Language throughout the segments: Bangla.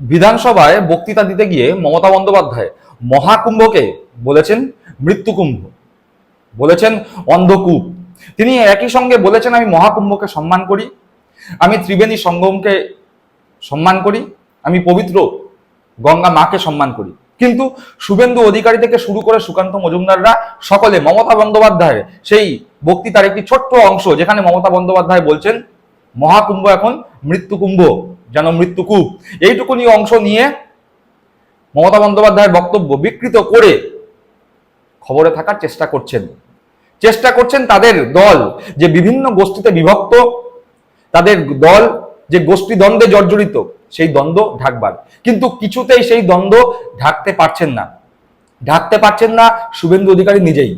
বিধানসভায় বক্তৃতা দিতে গিয়ে মমতা বন্দ্যোপাধ্যায় মহাকুম্ভকে বলেছেন মৃত্যুকুম্ভ, বলেছেন অন্ধকূপ। তিনি একই সঙ্গে বলেছেন, আমি মহাকুম্ভকে সম্মান করি, আমি ত্রিবেণী সঙ্গমকে সম্মান করি, আমি পবিত্র গঙ্গা মাকে সম্মান করি। কিন্তু শুভেন্দু অধিকারী থেকে শুরু করে সুকান্ত মজুমদাররা সকলে মমতা বন্দ্যোপাধ্যায়ের সেই বক্তৃতার একটি ছোট্ট অংশ, যেখানে মমতা বন্দ্যোপাধ্যায় বলছেন, মহাকুম্ভ এখন মৃত্যুকুম্ভ। যেন মৃত্যুকূপ। এইটুকুনি অংশ নিয়ে মমতা বন্দ্যোপাধ্যায়ের বক্তব্য বিকৃত করে খবরে থাকার চেষ্টা করছেন। চেষ্টা করছেন তাদের দল যে বিভিন্ন গোষ্ঠীতে বিভক্ত, তাদের দল যে গোষ্ঠী দ্বন্দ্বে জর্জরিত, সেই দ্বন্দ্ব ঢাকবার। কিন্তু কিছুতেই সেই দ্বন্দ্ব ঢাকতে পারছেন না। ঢাকতে পারছেন না শুভেন্দু অধিকারী নিজেই।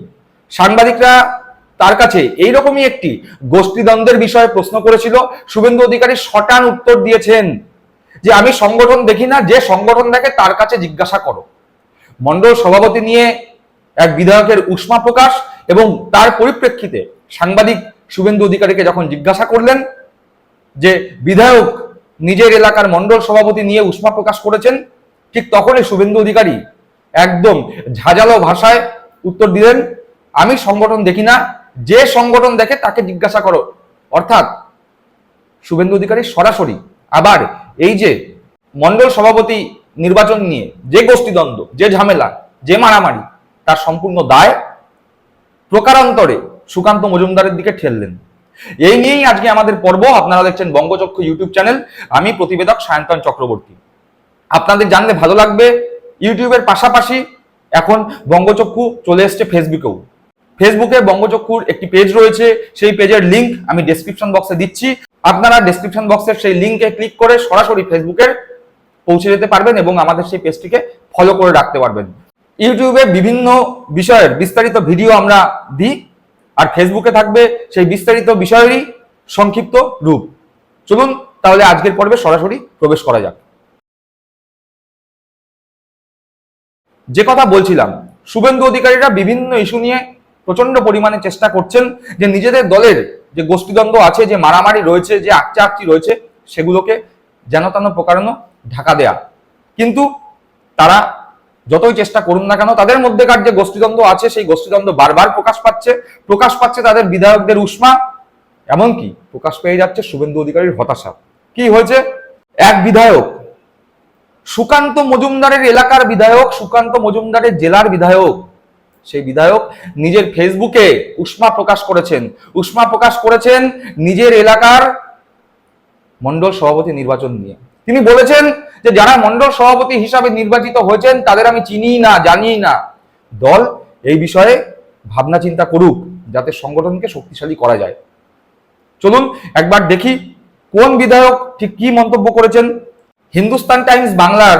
সাংবাদিকরা তার কাছে এইরকমই একটি গোষ্ঠী দ্বন্দ্বের বিষয়ে প্রশ্ন করেছিল। শুভেন্দু অধিকারী শটান উত্তর দিয়েছেন যে, আমি সংগঠন দেখি না, যে সংগঠন দেখে তার কাছে জিজ্ঞাসা করো। মন্ডল সভাপতি নিয়ে এক বিধায়কের উষ্মা প্রকাশ এবং তার পরিপ্রেক্ষিতে সাংবাদিক শুভেন্দু অধিকারীকে যখন জিজ্ঞাসা করলেন যে, বিধায়ক নিজের এলাকার মন্ডল সভাপতি নিয়ে উষ্মা প্রকাশ করেছেন? ঠিক তখনই শুভেন্দু অধিকারী একদম ঝাঁঝালো ভাষায় উত্তর দিলেন, আমি সংগঠন দেখি না যে সংগঠন দেখে তাকে জিজ্ঞাসা করো। অর্থাৎ শুভেন্দু অধিকারী সরাসরি আবার এই যে মন্ডল সভাপতি নির্বাচন নিয়ে যে গোষ্ঠীদ্বন্দ্ব, যে ঝামেলা, যে মারামারি, তার সম্পূর্ণ দায় প্রকারান্তরে সুকান্ত মজুমদারের দিকে ঠেললেন। এই নিয়েই আজকে আমাদের পর্ব। আপনারা দেখছেন বঙ্গচক্র ইউটিউব চ্যানেল। আমি প্রতিবেদক সায়ন্তন চক্রবর্তী। আপনাদের জানলে ভালো লাগবে। ইউটিউবের পাশাপাশি এখন বঙ্গচক্ষু চলে এসছে ফেসবুকেও ফেসবুকে বঙ্গচক্ষুর একটি পেজ রয়েছে, সেই পেজের লিংক আমি ডেসক্রিপশন বক্সে দিচ্ছি। আপনারা ডেসক্রিপশন বক্সের সেই লিঙ্কে ক্লিক করে সরাসরি ফেসবুকের পৌঁছে যেতে পারবেন এবং আমাদের সেই পেজটিকে ফলো করে রাখতে পারবেন। ইউটিউবে বিভিন্ন বিষয়ের বিস্তারিত ভিডিও আমরা দিই, আর ফেসবুকে থাকবে সেই বিস্তারিত বিষয়েরই সংক্ষিপ্ত রূপ। চলুন তাহলে আজকের পর্বে সরাসরি প্রবেশ করা যাক। যে কথা বলছিলাম, শুভেন্দু অধিকারীরা বিভিন্ন ইস্যু নিয়ে প্রচণ্ড পরিমাণে চেষ্টা করছেন যে নিজেদের দলের যে গোষ্ঠীদ্বন্দ্ব আছে, যে মারামারি রয়েছে, যে আকচা আকচি রয়েছে, সেগুলোকে যেন তেন প্রকারানো ঢাকা দেয়া। কিন্তু তারা যতই চেষ্টা করুন না কেন, তাদের মধ্যেকার যে গোষ্ঠীদ্বন্দ্ব আছে, সেই গোষ্ঠীদ্বন্দ্ব বারবার প্রকাশ পাচ্ছে। প্রকাশ পাচ্ছে তাদের বিধায়কদের উষ্মা, এমনকি প্রকাশ পেয়ে যাচ্ছে শুভেন্দু অধিকারীর হতাশা। কি হয়েছে? এক বিধায়ক, সুকান্ত মজুমদারের এলাকার বিধায়ক, সুকান্ত মজুমদারের জেলার বিধায়ক সেই বিধায়ক নিজের ফেসবুকে উষ্মা প্রকাশ করেছেন। উষ্মা প্রকাশ করেছেন নিজের এলাকার মন্ডল সভাপতি নির্বাচন নিয়ে। তিনি বলেছেন যে, যারা মন্ডল সভাপতি হিসাবে নির্বাচিত হয়েছেন, তাদের আমি চিনি না জানি না। দল এই বিষয়ে ভাবনা চিন্তা করুক, যাতে সংগঠনকে শক্তিশালী করা যায়। চলুন একবার দেখি কোন বিধায়ক ঠিক কি মন্তব্য করেছেন। হিন্দুস্তান টাইমস বাংলার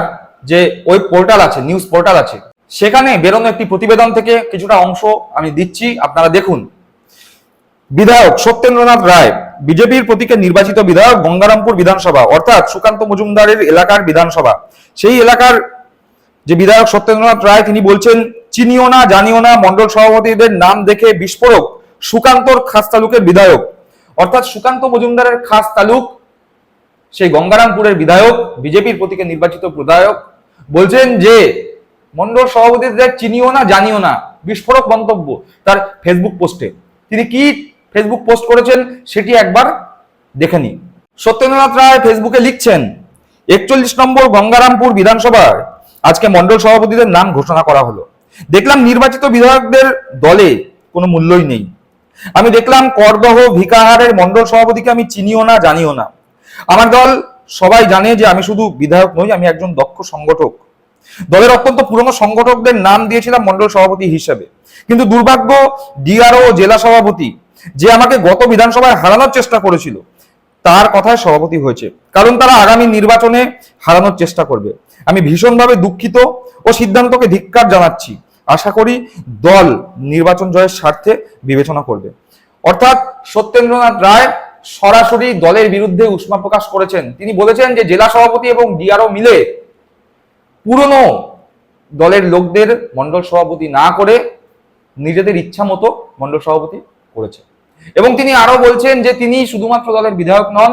যে ওয়েব পোর্টাল আছে, নিউজ পোর্টাল আছে সেখানে বেরোনো একটি প্রতিবেদন থেকে কিছুটা অংশ আমি দিচ্ছি, আপনারা দেখুন। বিধায়ক সত্যেন্দ্রনাথ রায়, বিজেপির প্রতীকে নির্বাচিত বিধায়ক গঙ্গারামপুর বিধানসভা, অর্থাৎ সুকান্ত মজুমদারের এলাকার বিধানসভা। সেই এলাকার যে বিধায়ক সত্যেন্দ্রনাথ রায়, তিনি বলছেন, চিনিও না, জানিও না মন্ডল সভাপতিদের নাম দেখে বিস্ফোরক সুকান্তর খাস তালুকের বিধায়ক। অর্থাৎ সুকান্ত মজুমদারের খাস তালুক সেই গঙ্গারামপুরের বিধায়ক, বিজেপির প্রতীকে নির্বাচিত বিধায়ক, বলছেন যে মন্ডল সভাপতিদের চিনিও না, জানিও না, বিস্ফোরক মন্তব্য তার ফেসবুক পোস্টে তিনি কি ফেসবুক পোস্ট করেছেন সেটি একবার দেখে নিন। সত্যেন্দ্রনাথ রায় ফেসবুকে লিখছেন, একচল্লিশ নম্বর গঙ্গারামপুর বিধানসভার, আজকে মন্ডল সভাপতিদের নাম ঘোষণা করা হলো। দেখলাম নির্বাচিত বিধায়কদের দলে কোনো মূল্যই নেই। আমি দেখলাম করদহ ভিকাহারের মন্ডল সভাপতিকে আমি চিনিও না, জানিও না। আমার দল সবাই জানে যে আমি শুধু বিধায়ক নই, আমি একজন দক্ষ সংগঠক। দলের অত্যন্ত পুরনো সংগঠকদের নাম দিয়েছিলাম মন্ডল সভাপতি হিসেবে। কিন্তু দুর্ভাগ্য, ডিআরও জেলা সভাপতি যে আমাকে গত বিধানসভায় হারানোর চেষ্টা করেছিল, তার কথায় সভাপতি হয়েছে। কারণ তারা আগামী নির্বাচনে হারানোর চেষ্টা করবে। আমি ভীষণভাবে দুঃখিত ও সিদ্ধান্তকে ধিক্কার জানাচ্ছি। আশা করি দল নির্বাচন জয়ের স্বার্থে বিবেচনা করবে। অর্থাৎ সত্যেন্দ্রনাথ রায় সরাসরি দলের বিরুদ্ধে উষ্মা প্রকাশ করেছেন। তিনি বলেছেন যে জেলা সভাপতি এবং ডিআরও মিলে পুরনো দলের লোকদের মন্ডল সভাপতি না করে নিজেদের ইচ্ছা মতো মন্ডল সভাপতি করেছে। এবং তিনি আরও বলছেন যে তিনি শুধুমাত্র দলের বিধায়ক নন,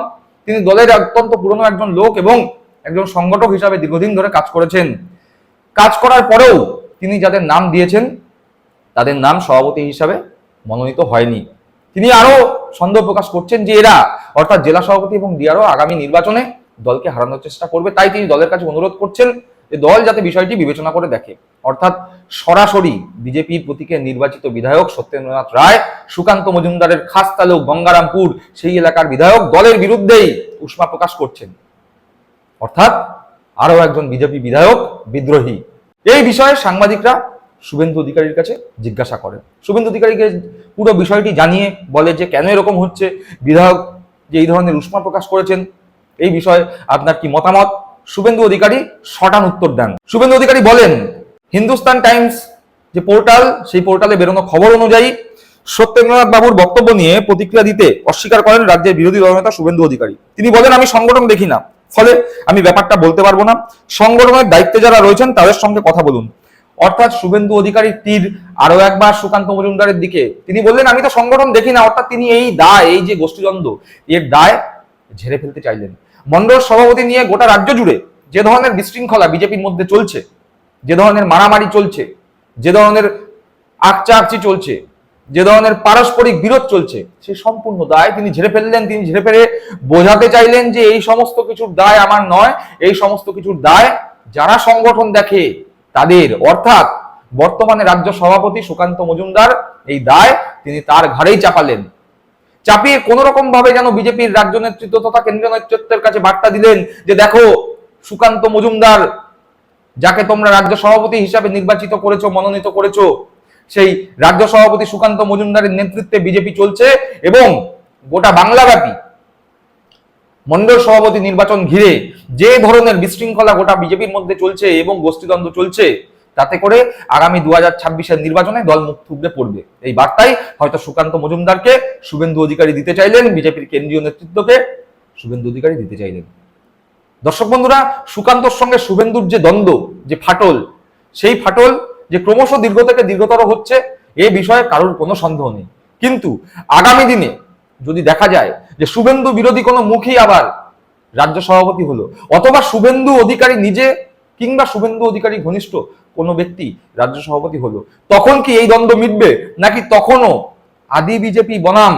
তিনি দলের অত্যন্ত পুরনো একজন লোক এবং একজন সংগঠক হিসাবে দীর্ঘদিন ধরে কাজ করেছেন। কাজ করার পরেও তিনি যাদের নাম দিয়েছেন, তাদের নাম সভাপতি হিসাবে মনোনীত হয়নি। তিনি আরও সন্দেহ প্রকাশ করছেন যে এরা অর্থাৎ জেলা সভাপতি এবং ডিআরও আগামী নির্বাচনে দলকে হারানোর চেষ্টা করবে, তাই তিনি দলের কাছে অনুরোধ করছেন যে দল যাতে বিষয়টি বিবেচনা করে দেখে। অর্থাৎ সরাসরি বিজেপির প্রতীকে নির্বাচিত বিধায়ক সত্যেন্দ্রনাথ রায়, সুকান্ত মজুমদারের খাস তালুক গঙ্গারামপুর, সেই এলাকার বিধায়ক দলের বিরুদ্ধেই উষ্মা প্রকাশ করছেন। অর্থাৎ আরও একজন বিজেপি বিধায়ক বিদ্রোহী। এই বিষয়ে সাংবাদিকরা শুভেন্দু অধিকারীর কাছে জিজ্ঞাসা করে শুভেন্দু অধিকারীকে পুরো বিষয়টি জানিয়ে বলে যে, কেন এরকম হচ্ছে? বিধায়ক যে এই ধরনের উষ্মা প্রকাশ করেছেন, এই বিষয়ে আপনার কি মতামত? শুভেন্দু অধিকারী শটান উত্তর দেন। শুভেন্দু অধিকারী বলেন, হিন্দুস্তান টাইমস যে পোর্টাল, সেই পোর্টালে বেরোনো খবর অনুযায়ী সত্যেন্দ্রনাথ বাবুর বক্তব্য নিয়ে প্রতিক্রিয়া দিতে অস্বীকার করেন রাজ্যের বিরোধী দলনেতা শুভেন্দু অধিকারী। তিনি বলেন, আমি সংগঠন দেখি না, ফলে আমি ব্যাপারটা বলতে পারব না। সংগঠনের দায়িত্বে যারা রয়েছেন, তাদের সঙ্গে কথা বলুন। অর্থাৎ শুভেন্দু অধিকারীর তীর আরও একবার সুকান্ত মজুমদারের দিকে। তিনি বললেন, আমি তো সংগঠন দেখি না, অর্থাৎ তিনি এই দায়, এই যে গোষ্ঠীদ্বন্দ্ব, এর দায় ঝেড়ে ফেলতে চাইলেন। মন্ডল সভাপতি নিয়ে গোটা রাজ্য জুড়ে যে ধরনের বিশৃঙ্খলা বিজেপির মধ্যে চলছে, যে ধরনের মারামারি চলছে, যে ধরনের আকচা আকচি চলছে, যে ধরনের পারস্পরিক বিরোধ চলছে, সে সম্পূর্ণ দায় তিনি ঝেড়ে ফেললেন, তিনি ঝেড়ে ফেলে বোঝাতে চাইলেন যে এই সমস্ত কিছুর দায় আমার নয়, এই সমস্ত কিছুর দায় যারা সংগঠন দেখে তাদের। অর্থাৎ বর্তমানে রাজ্য সভাপতি সুকান্ত মজুমদার এই দায় তিনি তার ঘাড়েই চাপালেন। চাপিয়ে কোন রকম ভাবে যেন বিজেপির রাজ্য নেতৃত্ব তথা কেন্দ্রীয় নেতৃত্বের কাছে বার্তা দিলেন যে দেখো, সুকান্ত মজুমদার, যাকে তোমরা রাজ্য সভাপতি হিসাবে নির্বাচিত করেছ, মনোনীত করেছ, সেই রাজ্য সভাপতি সুকান্ত মজুমদারের নেতৃত্বে বিজেপি চলছে এবং গোটা বাংলাব্যাপী মন্ডল সভাপতি নির্বাচন ঘিরে যে ধরনের বিশৃঙ্খলা গোটা বিজেপির মধ্যে চলছে এবং গোষ্ঠীদ্বন্দ্ব চলছে তাতে করে আগামী দু হাজার ছাব্বিশের নির্বাচনে দল মুখ থুবড়ে পড়বে। এই বার্তাই হয়তো সুকান্ত মজুমদারকে শুভেন্দু অধিকারী দিতে চাইলেন, বিজেপির কেন্দ্রীয় নেতৃত্বকে শুভেন্দু অধিকারী দিতে চাইলেন। দর্শক বন্ধুরা, সুকান্তর সঙ্গে শুভেন্দুর যে দ্বন্দ্ব, যে ফাটল, সেই ফাটল যে ক্রমশ দীর্ঘ থেকে দীর্ঘতর হচ্ছে, এ বিষয়ে কারোর কোনো সন্দেহ নেই। কিন্তু আগামী দিনে যদি দেখা যায় যে শুভেন্দু বিরোধী কোনো মুখই আবার রাজ্য সভাপতি হলো, অথবা শুভেন্দু অধিকারী নিজে কিংবা শুভেন্দু অধিকারী ঘনিষ্ঠ কোনো ব্যক্তি রাজ্য সভাপতি হলো, তখন কি এই দ্বন্দ্ব মিটবে? নাকি তখনও আদি বিজেপি বনাম,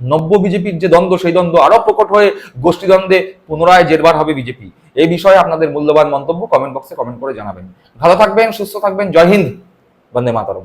নব্য বিজেপির যে দ্বন্দ্ব, সেই দ্বন্দ্ব আরও প্রকট হয়ে গোষ্ঠীদ্বন্দ্বে পুনরায় জেরবার হবে বিজেপি? এই বিষয়ে আপনাদের মূল্যবান মন্তব্য কমেন্ট বক্সে কমেন্ট করে জানাবেন। ভালো থাকবেন, সুস্থ থাকবেন, জয় হিন্দ, বন্দে মাতরম।